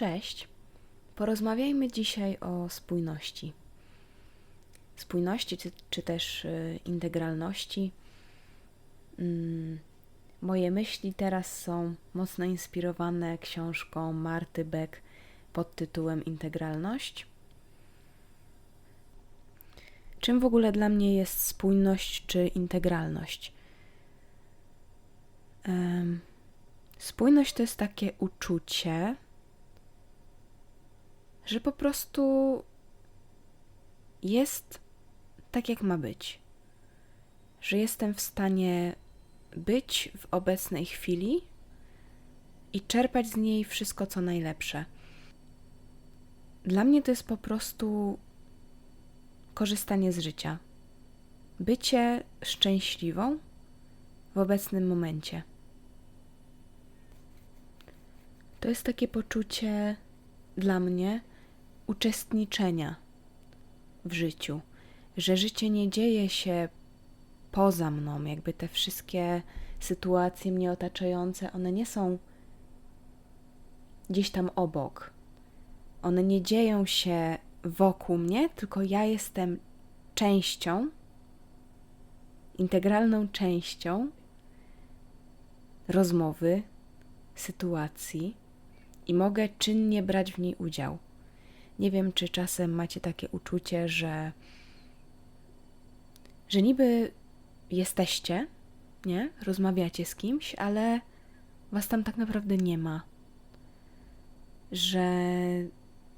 Cześć. Porozmawiajmy dzisiaj o spójności. Spójności czy, czy też y, integralności. Mm, moje myśli teraz są mocno inspirowane książką Marty Beck pod tytułem Integralność. Czym w ogóle dla mnie jest spójność czy integralność? Spójność to jest takie uczucie, że po prostu jest tak, jak ma być. Że jestem w stanie być w obecnej chwili i czerpać z niej wszystko, co najlepsze. Dla mnie to jest po prostu korzystanie z życia. Bycie szczęśliwą w obecnym momencie. To jest takie poczucie dla mnie uczestniczenia w życiu, że życie nie dzieje się poza mną, jakby te wszystkie sytuacje mnie otaczające, one nie są gdzieś tam obok. One nie dzieją się wokół mnie, tylko ja jestem częścią, integralną częścią rozmowy, sytuacji i mogę czynnie brać w niej udział. Nie wiem, czy czasem macie takie uczucie, że, że niby jesteście, nie? Rozmawiacie z kimś, ale was tam tak naprawdę nie ma. Że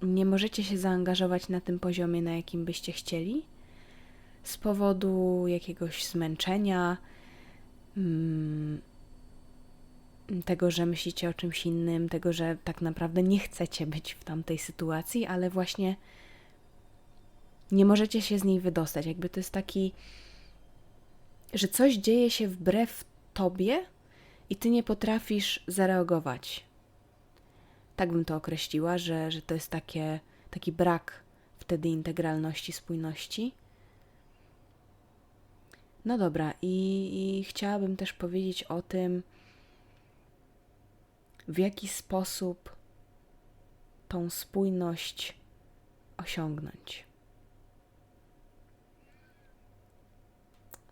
nie możecie się zaangażować na tym poziomie, na jakim byście chcieli, z powodu jakiegoś zmęczenia, mm, tego, że myślicie o czymś innym, tego, że tak naprawdę nie chcecie być w tamtej sytuacji, ale właśnie nie możecie się z niej wydostać. Jakby to jest taki, że coś dzieje się wbrew tobie i ty nie potrafisz zareagować. Tak bym to określiła, że, że to jest takie, taki brak wtedy integralności, spójności. No dobra, i, i chciałabym też powiedzieć o tym, w jaki sposób tą spójność osiągnąć.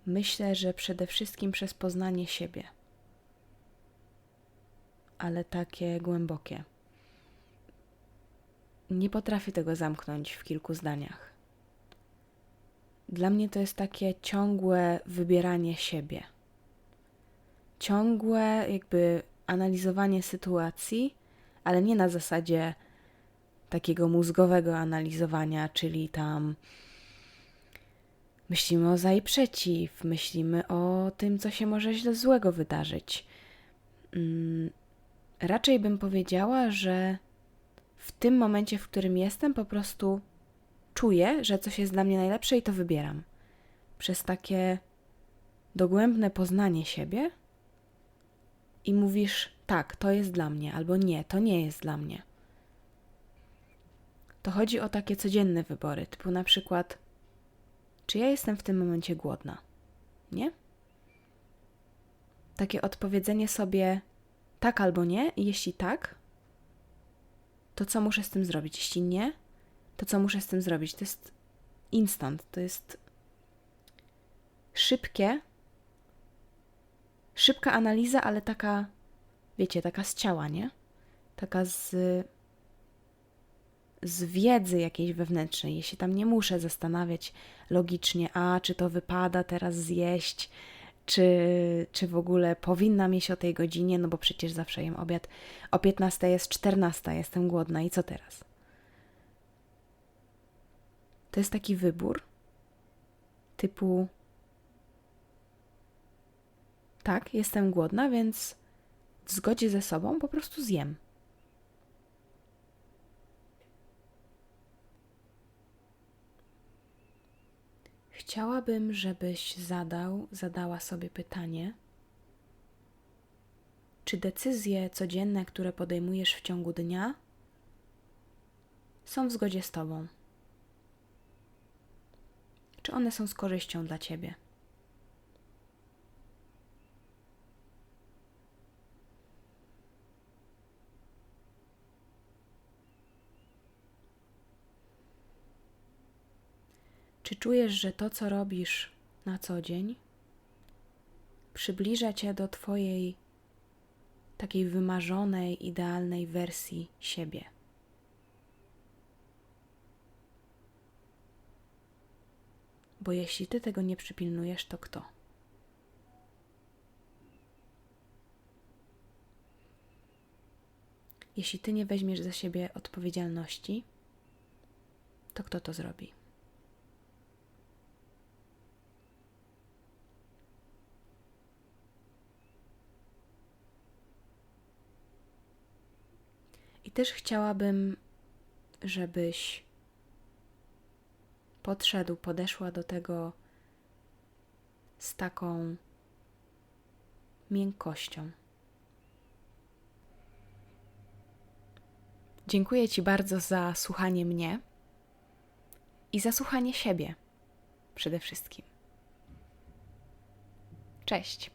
Myślę, że przede wszystkim przez poznanie siebie, ale takie głębokie. Nie potrafię tego zamknąć w kilku zdaniach. Dla mnie to jest takie ciągłe wybieranie siebie. Ciągłe, jakby analizowanie sytuacji, ale nie na zasadzie takiego mózgowego analizowania, czyli tam myślimy o za i przeciw, myślimy o tym, co się może źle złego wydarzyć. Hmm, raczej bym powiedziała, że w tym momencie, w którym jestem, po prostu czuję, że coś jest dla mnie najlepsze i to wybieram. Przez takie dogłębne poznanie siebie i mówisz: tak, to jest dla mnie, albo nie, to nie jest dla mnie. To chodzi o takie codzienne wybory, typu na przykład, czy ja jestem w tym momencie głodna? Nie? Takie odpowiedzenie sobie tak albo nie, i jeśli tak, to co muszę z tym zrobić? Jeśli nie, to co muszę z tym zrobić? To jest instant, to jest szybkie, szybka analiza, ale taka, wiecie, taka z ciała, nie? Taka z, z wiedzy jakiejś wewnętrznej. Ja się tam nie muszę zastanawiać logicznie, a czy to wypada teraz zjeść, czy, czy w ogóle powinnam jeść o tej godzinie, no bo przecież zawsze jem obiad. O 15 jest 14, jestem głodna i co teraz? To jest taki wybór typu tak, jestem głodna, więc w zgodzie ze sobą po prostu zjem. Chciałabym, żebyś zadał, zadała sobie pytanie, czy decyzje codzienne, które podejmujesz w ciągu dnia, są w zgodzie z Tobą? Czy one są z korzyścią dla Ciebie? Czy czujesz, że to, co robisz na co dzień, przybliża cię do Twojej takiej wymarzonej, idealnej wersji siebie? Bo jeśli Ty tego nie przypilnujesz, to kto? Jeśli Ty nie weźmiesz za siebie odpowiedzialności, to kto to zrobi? I też chciałabym, żebyś podszedł, podeszła do tego z taką miękkością. Dziękuję Ci bardzo za słuchanie mnie i za słuchanie siebie przede wszystkim. Cześć.